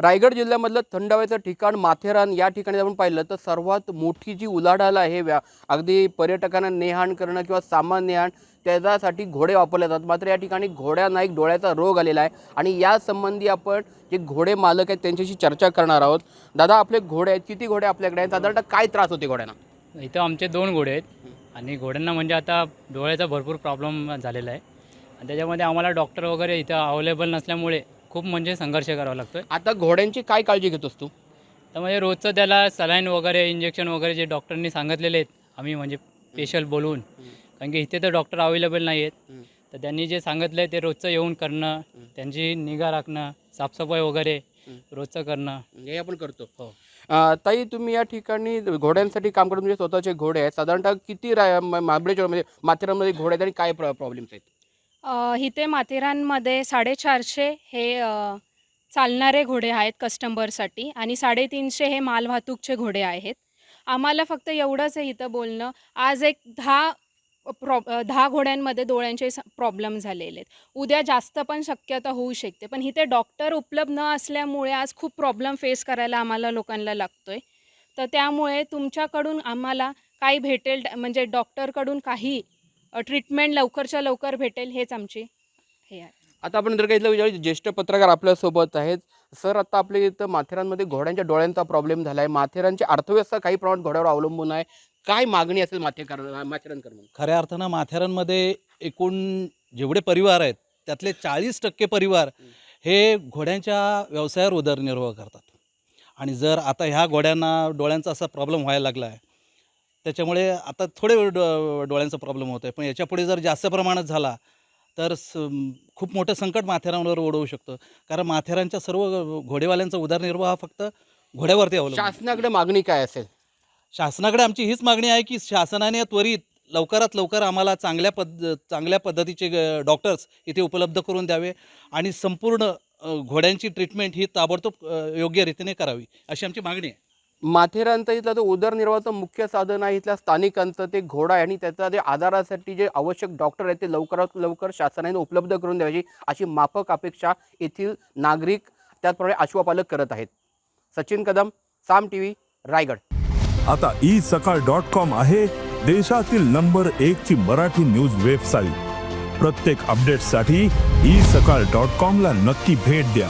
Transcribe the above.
रायगड जिल्ह्यामधलं थंड हवेचं ठिकाण माथेरान या ठिकाणी आपण पाहिलं तर सर्वात मोठी जी उलाढाल आहे व्या अगदी पर्यटकांना नेहाण करणं किंवा सामान नेहाण त्याच्यासाठी घोडे वापरले जातात. मात्र या ठिकाणी घोड्यांना एक डोळ्याचा रोग आलेला आहे आणि या संबंधी आपण जे घोडे मालक आहेत त्यांच्याशी चर्चा करणार आहोत. दादा आपले घोडे आहेत किती घोडे आपल्याकडे आहेत? साधारणतः काय त्रास होते घोड्यांना? इथं आमचे दोन घोडे आहेत आणि घोड्यांना म्हणजे आता डोळ्याचा भरपूर प्रॉब्लेम झालेला आहे. आणि त्याच्यामध्ये आम्हाला डॉक्टर वगैरे इथं अवेलेबल नसल्यामुळे खूप म्हणजे संघर्ष करावा लागतो आता घोड्यांची काय काळजी घेतोस तू? तर म्हणजे रोजचं त्याला सलाईन वगैरे इंजेक्शन वगैरे जे डॉक्टरनी सांगितलेले आहेत आम्ही म्हणजे स्पेशल बोलवून. कारण की इथे तर डॉक्टर अवेलेबल नाही आहेत. तर त्यांनी जे सांगितलं आहे ते रोजचं येऊन करणं त्यांची निगा राखणं साफसफाई वगैरे रोजचं करणं. हे आपण करतो. हो. अं, ताई तुम्ही या ठिकाणी घोड्यांसाठी काम करत म्हणजे स्वतःचे घोडे आहेत. साधारणतः किती रा महाबळेश्वर म्हणजे माथेरानमध्ये घोडे आहेत आणि काय प्रॉब्लेम्स आहेत? इथे माथेरानमध्ये साडेचारशे हे चालणारे घोडे आहेत कस्टंबरसाठी आणि साडेतीनशे हे मालवाहतूकचे घोडे आहेत. आम्हाला फक्त एवढंच आहे इथं बोलणं. आज एक दहा प्रॉ दहा घोड्यांमध्ये डोळ्यांचे प्रॉब्लेम झालेले आहेत. उद्या जास्त पण शक्यता होऊ शकते. पण इथे डॉक्टर उपलब्ध न असल्यामुळे आज खूप प्रॉब्लेम फेस करायला आम्हाला लोकांना लागतो आहे तर त्यामुळे तुमच्याकडून आम्हाला काही भेटेल म्हणजे डॉक्टरकडून काही ट्रीटमेंट लवकरच्या लवकर भेटेल हेच आमची हे आहे. आता आपण जर काही विचार ज्येष्ठ पत्रकार आपल्यासोबत आहेत सर आता आपल्या इथं माथेरानमध्ये घोड्यांच्या डोळ्यांचा प्रॉब्लेम झाला आहे माथेरानची अर्थव्यवस्था काही प्रमाणात घोड्यावर अवलंबून आहे. काय मागणी असेल माथेकर माथेरानकर खऱ्या अर्थानं माथेरानमध्ये एकूण जेवढे परिवार आहेत त्यातले चाळीस टक्के परिवार हे घोड्यांच्या व्यवसायावर उदरनिर्वाह करतात. आणि जर आता ह्या घोड्यांना डोळ्यांचा असा प्रॉब्लेम व्हायला लागला आहे त्याच्यामुळे आता थोडे वेळ डो डोळ्यांचा प्रॉब्लेम होतो आहे पण याच्यापुढे जर जास्त प्रमाणात झाला तर स खूप मोठं संकट माथेरानवर ओढवू शकतं. कारण माथेरानच्या सर्व घोडेवाल्यांचा उदरनिर्वाह हा फक्त घोड्यावरती अवलंबून आहे. शासनाकडे मागणी काय असेल? शासनाकडे आमची हीच मागणी आहे की शासनाने त्वरित लवकरात लवकर आम्हाला चांगल्या पद्ध चांगल्या पद्धतीचे ग- डॉक्टर्स इथे उपलब्ध करून द्यावे आणि संपूर्ण अ, घोड्यांची ट्रीटमेंट ही ताबडतोब अ, योग्य रीतीने करावी अशी आमची मागणी आहे. माथेरानचं इथलं जो उदरनिर्वाहाचं मुख्य साधन आहे इथल्या स्थानिकांचं ते घोडा आहे आणि त्याचा जे आजारासाठी जे आवश्यक डॉक्टर आहेत ते लवकरात लवकर शासनाने उपलब्ध करून द्यायची अशी माफक अपेक्षा येथील नागरिक त्याचप्रमाणे आश्वापालक करत आहेत. Sachin Kadam Saam T V Raigad. आता ई सकाळ डॉट कॉम आहे देशातील नंबर एक ची मराठी न्यूज वेबसाईट. प्रत्येक अपडेटसाठी ई सकाळ डॉट कॉम ला नक्की भेट द्या.